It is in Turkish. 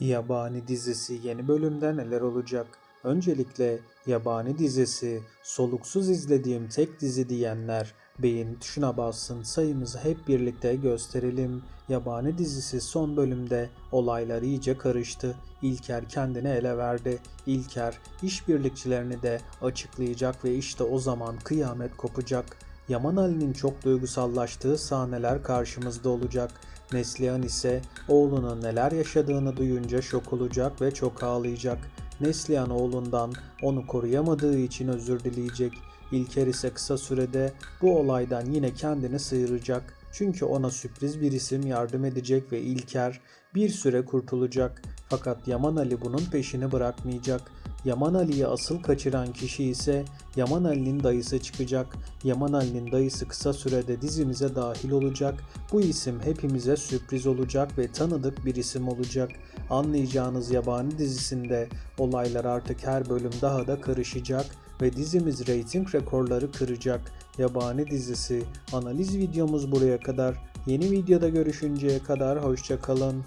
Yabani dizisi yeni bölümde neler olacak? Öncelikle yabani dizisi soluksuz izlediğim tek dizi diyenler beğeni tuşuna bassın sayımızı hep birlikte gösterelim. Yabani dizisi son bölümde olaylar iyice karıştı. İlker kendini ele verdi. İlker işbirlikçilerini de açıklayacak ve işte o zaman kıyamet kopacak. Yaman Ali'nin çok duygusallaştığı sahneler karşımızda olacak. Neslihan ise oğlunun neler yaşadığını duyunca şok olacak ve çok ağlayacak. Neslihan oğlundan onu koruyamadığı için özür dileyecek. İlker ise kısa sürede bu olaydan yine kendini sıyıracak. Çünkü ona sürpriz bir isim yardım edecek ve İlker bir süre kurtulacak. Fakat Yaman Ali bunun peşini bırakmayacak. Yaman Ali'yi asıl kaçıran kişi ise Yaman Ali'nin dayısı çıkacak. Yaman Ali'nin dayısı kısa sürede dizimize dahil olacak. Bu isim hepimize sürpriz olacak ve tanıdık bir isim olacak. Anlayacağınız yabani dizisinde olaylar artık her bölüm daha da karışacak ve dizimiz reyting rekorları kıracak. Yabani dizisi analiz videomuz buraya kadar. Yeni videoda görüşünceye kadar hoşça kalın.